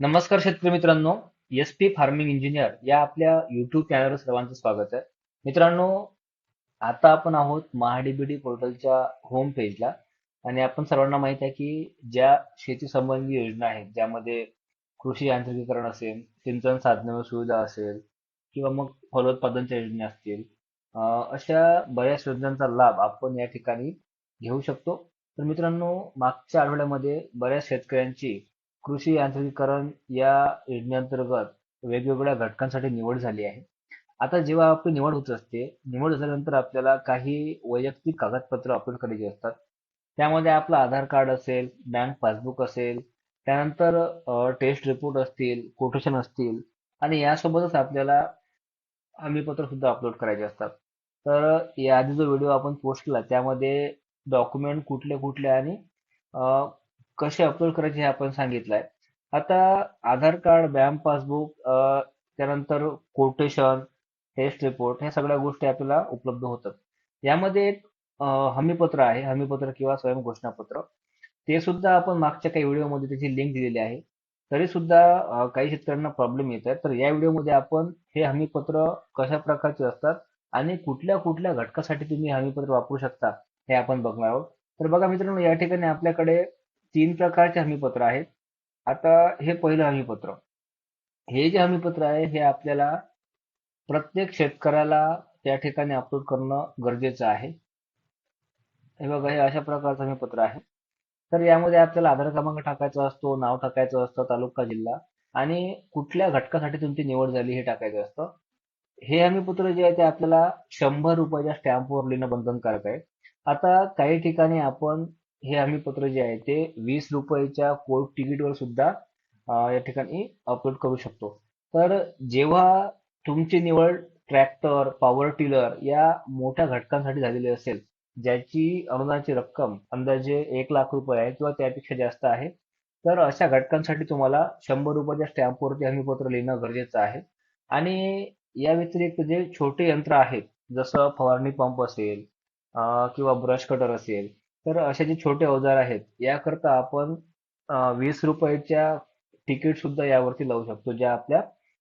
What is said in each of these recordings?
नमस्कार शेतकरी मित्रांनो एस पी फार्मिंग इंजिनियर या आपल्या युट्यूब चॅनलवर सर्वांचं स्वागत आहे. मित्रांनो आता आपण आहोत महाडीबीडी पोर्टलच्या होम पेजला आणि आपण सर्वांना माहीत आहे की ज्या शेती संबंधी योजना आहेत ज्यामध्ये कृषी यांत्रिकीकरण असेल सिंचन साधने व सुविधा असेल किंवा मग फलोत्पादनच्या योजना असतील अशा बऱ्याच योजनांचा लाभ आपण या ठिकाणी घेऊ शकतो. तर मित्रांनो मागच्या आठवड्यामध्ये बऱ्याच शेतकऱ्यांची कृषी यांत्रिकीकरण या योजनेअंतर्गत वेगवेगळ्या घटकांसाठी निवड झाली आहे. आता जेव्हा आपली निवड होत असते निवड झाल्यानंतर आपल्याला काही वैयक्तिक कागदपत्र अपलोड करायची असतात. त्यामध्ये आपलं आधार कार्ड असेल बँक पासबुक असेल त्यानंतर टेस्ट रिपोर्ट असतील कोटेशन असतील आणि यासोबतच आपल्याला हमीपत्र सुद्धा अपलोड करायचे असतात. तर याआधी जो व्हिडिओ आपण पोस्ट केला त्यामध्ये डॉक्युमेंट कुठले कुठले आणि कसे अपलोड करायचे हे आपण सांगितलंय. आता आधार कार्ड बँक पासबुक त्यानंतर कोटेशन टेस्ट रिपोर्ट ह्या सगळ्या गोष्टी आपल्याला उपलब्ध होतात. यामध्ये एक हमीपत्र आहे हमीपत्र किंवा स्वयं घोषणापत्र. ते सुद्धा आपण मागच्या काही व्हिडिओमध्ये त्याची लिंक दिलेली आहे. तरी सुद्धा काही शेतकऱ्यांना प्रॉब्लेम येत आहे तर या व्हिडिओमध्ये आपण हे हमीपत्र कशा प्रकारचे असतात आणि कुठल्या कुठल्या घटकासाठी तुम्ही हमीपत्र वापरू शकता हे आपण बघणार आहोत. तर बघा मित्रांनो या ठिकाणी आपल्याकडे तीन प्रकारचे हमीपत्र आहेत. आता हे पहिलं हमीपत्र. हे जे हमीपत्र आहे हे आपल्याला प्रत्येक शेतकऱ्याला त्या ठिकाणी अपलोड करणं गरजेचं आहे. हे बघा हे अशा प्रकारचं हमीपत्र आहे. तर यामध्ये आपल्याला आधार क्रमांक टाकायचा असतो नाव टाकायचं असतं तालुका जिल्हा आणि कुठल्या घटकासाठी तुमची निवड झाली हे टाकायचं असतं. हे हमीपत्र जे आहे ते आपल्याला शंभर रुपयाच्या स्टॅम्पवर लिहिणं बंधनकारक आहे. आता काही ठिकाणी आपण हे हमीपत्र जे आहे ते वीस रुपयाच्या कोर्ट तिकीटवर सुद्धा या ठिकाणी अपलोड करू शकतो. तर जेव्हा तुमची निवड ट्रॅक्टर पॉवर टिलर या मोठ्या घटकांसाठी झालेली असेल ज्याची अनुदानाची रक्कम अंदाजे एक लाख रुपये आहे किंवा त्यापेक्षा जास्त आहे तर अशा घटकांसाठी तुम्हाला शंभर रुपयाच्या स्टॅम्पवरती हमीपत्र लिहिणं गरजेचं आहे. आणि या व्यतिरिक्त जे छोटे यंत्र आहेत जसं फवारणी पंप असेल किंवा ब्रश कटर असेल तर असे जे छोटे अवजार आहेत याकरता आपण वीस रुपयाच्या तिकीट सुद्धा यावरती लावू शकतो. ज्या आपल्या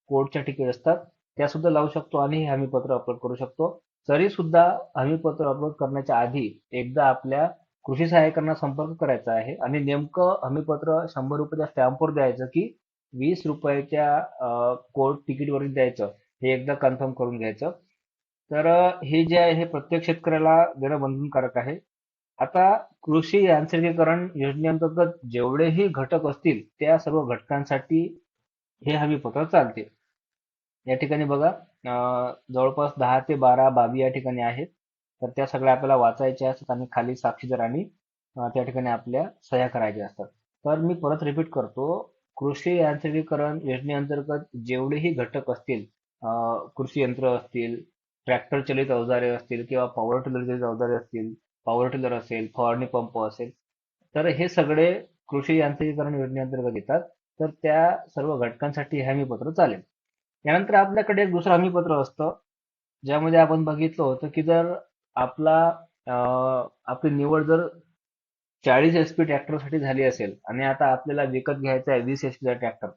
कोर्टच्या तिकीट असतात त्या सुद्धा लावू शकतो आणि हे हमीपत्र अपलोड करू शकतो. तरी सुद्धा हमीपत्र अपलोड करण्याच्या आधी एकदा आपल्या कृषी सहाय्यकांना संपर्क करायचा आहे आणि नेमकं हमीपत्र शंभर रुपयाच्या स्टॅम्पवर द्यायचं की वीस रुपयाच्या कोर्ट तिकीटवर द्यायचं हे एकदा कन्फर्म करून घ्यायचं. तर हे जे आहे हे प्रत्येक शेतकऱ्याला देणं बंधनकारक आहे. आता कृषी यांत्रिकीकरण योजनेअंतर्गत जेवढेही घटक असतील त्या सर्व घटकांसाठी हे हमीपत्र चालते. या ठिकाणी बघा अं, जवळपास दहा ते बारा बाबी या ठिकाणी आहेत. तर त्या सगळ्या आपल्याला वाचायच्या असतात आणि खाली साक्षीदारांनी त्या ठिकाणी आपल्या सह्या करायच्या असतात. तर मी परत रिपीट करतो. कृषी यांत्रिकीकरण योजनेअंतर्गत जेवढेही घटक असतील कृषी यंत्र असतील ट्रॅक्टर चलित अवजारे असतील किंवा पॉवर टिलर चलित अवजारे असतील पॉवर टिलर असेल फवारणी पंप असेल तर हे सगळे कृषी यांत्रिकीकरण योजनेअंतर्गत येतात. तर त्या सर्व घटकांसाठी हे हमीपत्र चालेल. यानंतर आपल्याकडे एक दुसरं हमीपत्र असतं ज्यामध्ये आपण बघितलं होतं की जर आपला आपली निवड जर चाळीस एच पी ट्रॅक्टरसाठी झाली असेल आणि आता आपल्याला विकत घ्यायचा आहे वीस एच पीचा ट्रॅक्टर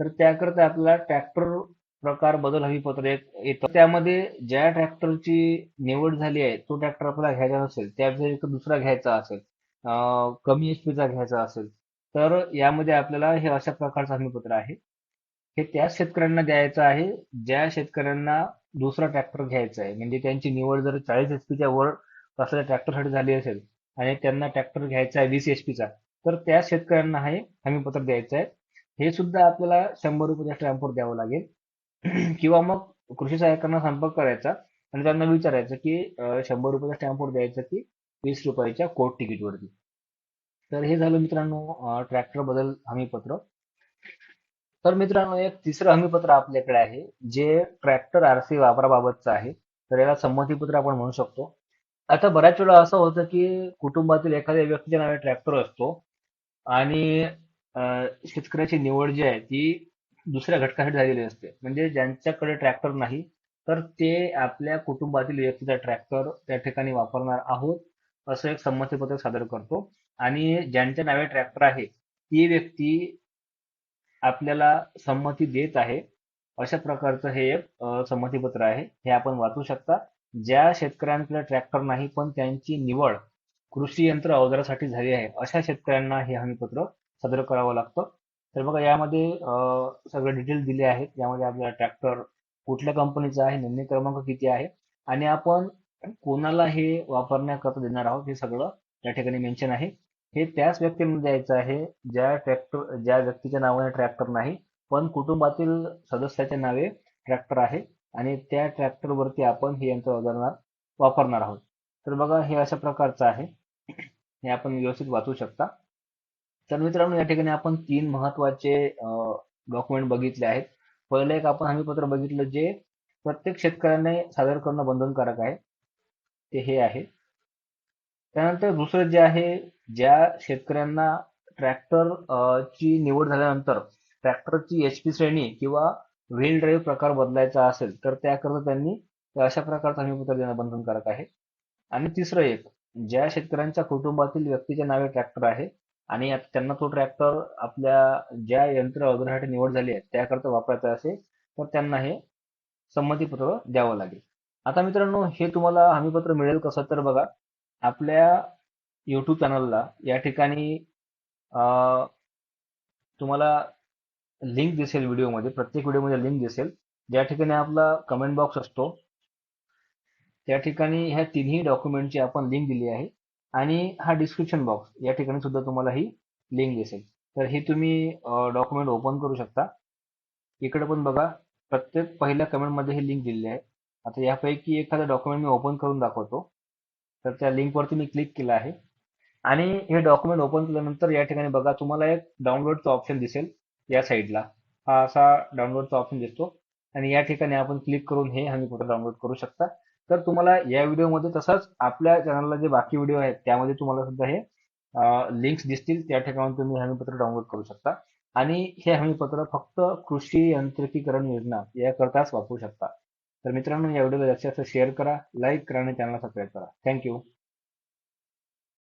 तर त्याकरता आपल्याला ट्रॅक्टर प्रकार बदल हमीपत्र एक येतं. त्यामध्ये ज्या ट्रॅक्टरची निवड झाली आहे तो ट्रॅक्टर आपल्याला घ्यायचा नसेल त्या व्यतिरिक्त दुसरा घ्यायचा असेल कमी एच पीचा घ्यायचा असेल तर यामध्ये आपल्याला हे अशा प्रकारचं हमीपत्र आहे. हे त्याच शेतकऱ्यांना द्यायचं आहे ज्या शेतकऱ्यांना दुसरा ट्रॅक्टर घ्यायचा आहे. म्हणजे त्यांची निवड जर चाळीस एच पीच्या वर असलेल्या ट्रॅक्टरसाठी झाली असेल आणि त्यांना ट्रॅक्टर घ्यायचा आहे वीस एच पीचा तर त्या शेतकऱ्यांना हे हमीपत्र द्यायचं आहे. हे सुद्धा आपल्याला शंभर रुपयाच्या स्टॅम्पवर द्यावं लागेल. किंवा मग कृषी सहाय्यकांना संपर्क करायचा आणि त्यांना विचारायचं की शंभर शंभर स्टॅम्प स्टॅम्पवर द्यायचं की वीस रुपयाच्या कोर्ट तिकीटवरती तर हे झालं मित्रांनो ट्रॅक्टर बदल हमीपत्र. तर मित्रांनो एक तिसरं हमीपत्र आपल्याकडे आहे जे ट्रॅक्टर आरसी वापराबाबतचं आहे. तर याला संमतीपत्र आपण म्हणू शकतो. आता बऱ्याच वेळा असं होतं की कुटुंबातील एखाद्या व्यक्तीच्या नावे ट्रॅक्टर असतो. आणि शेतकऱ्याची निवड जी आहे ती दुसऱ्या घटकासाठी झालेली असते. म्हणजे ज्यांच्याकडे ट्रॅक्टर नाही तर ते आपल्या कुटुंबातील व्यक्तीचा ट्रॅक्टर त्या ठिकाणी वापरणार आहोत असं एक संमतीपत्र सादर करतो. आणि ज्यांच्या नावे ट्रॅक्टर आहे ती व्यक्ती आपल्याला संमती देत आहे. अशा प्रकारचं हे एक संमतीपत्र आहे. हे आपण वाचू शकता. ज्या शेतकऱ्यांकडे ट्रॅक्टर नाही पण त्यांची निवड कृषी यंत्र अवजारासाठी झाली आहे अशा शेतकऱ्यांना हे हमीपत्र सादर करावं लागतं. तर बघा यामध्ये सगळे डिटेल दिले आहेत. यामध्ये आपल्याला ट्रॅक्टर कुठल्या कंपनीचा आहे नोंदणी क्रमांक किती आहे? आणि आपण कोणाला हे वापरण्याकरता देणार आहोत हे सगळं या ठिकाणी मेन्शन आहे. हे त्याच व्यक्तीने द्यायचं आहे ज्या ट्रॅक्टर ज्या व्यक्तीच्या नावाने ट्रॅक्टर नाही पण कुटुंबातील सदस्याच्या नावे ट्रॅक्टर आहे आणि त्या ट्रॅक्टरवरती आपण हे यंत्र वापरणार वापरणार आहोत. तर बघा हे अशा प्रकारचं आहे. हे आपण व्यवस्थित वाचू शकता. तर मित्रांनो या ठिकाणी आपण तीन महत्त्वाचे डॉक्युमेंट बघितले आहेत. पहिलं एक आपण हमीपत्र बघितलं जे प्रत्येक शेतकऱ्याने सादर करणं बंधनकारक आहे. ते हे आहे. त्यानंतर दुसरं जे आहे ज्या शेतकऱ्यांना ट्रॅक्टर ची निवड झाल्यानंतर ट्रॅक्टरची एच पी श्रेणी किंवा व्हील ड्राईव्ह प्रकार बदलायचा असेल तर त्याकरता त्यांनी अशा प्रकारचं हमीपत्र देणं बंधनकारक आहे. आणि तिसरं एक ज्या शेतकऱ्यांच्या कुटुंबातील व्यक्तीच्या नावे ट्रॅक्टर आहे आणि आता त्यांना तो ट्रॅक्टर आपल्या ज्या यंत्र अवजारासाठी निवड झाली आहे त्याकरता वापरायचा असेल तर त्यांना हे संमतीपत्र द्यावं लागेल. आता मित्रांनो हे तुम्हाला हमीपत्र मिळेल कसं तर बघा आपल्या युट्यूब चॅनलला या ठिकाणी तुम्हाला लिंक दिसेल व्हिडिओमध्ये प्रत्येक व्हिडिओमध्ये लिंक दिसेल. ज्या ठिकाणी आपला कमेंट बॉक्स असतो त्या ठिकाणी ह्या तिन्ही डॉक्युमेंटची आपण लिंक दिली आहे. आणि हा डिस्क्रिप्शन बॉक्स या ठिकाणी सुद्धा तुम्हाला ही लिंक दिसेल. तर हे तुम्ही डॉक्युमेंट ओपन करू शकता. इकडे पण बघा प्रत्येक पहिल्या कमेंटमध्ये ही लिंक दिलेली आहे. आता यापैकी एखादा डॉक्युमेंट मी ओपन करून दाखवतो. तर त्या लिंकवरती मी क्लिक केलं आहे. आणि हे डॉक्युमेंट ओपन केल्यानंतर या ठिकाणी बघा तुम्हाला एक डाउनलोडचा ऑप्शन दिसेल या साईडला हा असा डाउनलोडचा ऑप्शन दिसतो. आणि या ठिकाणी आपण क्लिक करून हे आम्ही कुठं डाउनलोड करू शकता? तर तुम्हाला या व्हिडिओमध्ये तसंच आपल्या चॅनलला जे बाकी व्हिडिओ आहेत त्यामध्ये तुम्हाला सुद्धा हे लिंक्स दिसतील. त्या ठिकाणी तुम्ही हमीपत्र डाउनलोड करू शकता. आणि हे हमीपत्र फक्त कृषी यांत्रिकीकरण योजना याकरताच वापरू शकता. तर मित्रांनो या व्हिडिओला जास्तीत जास्त शेअर करा लाईक करा आणि चॅनलला सबस्क्राईब करा. थँक्यू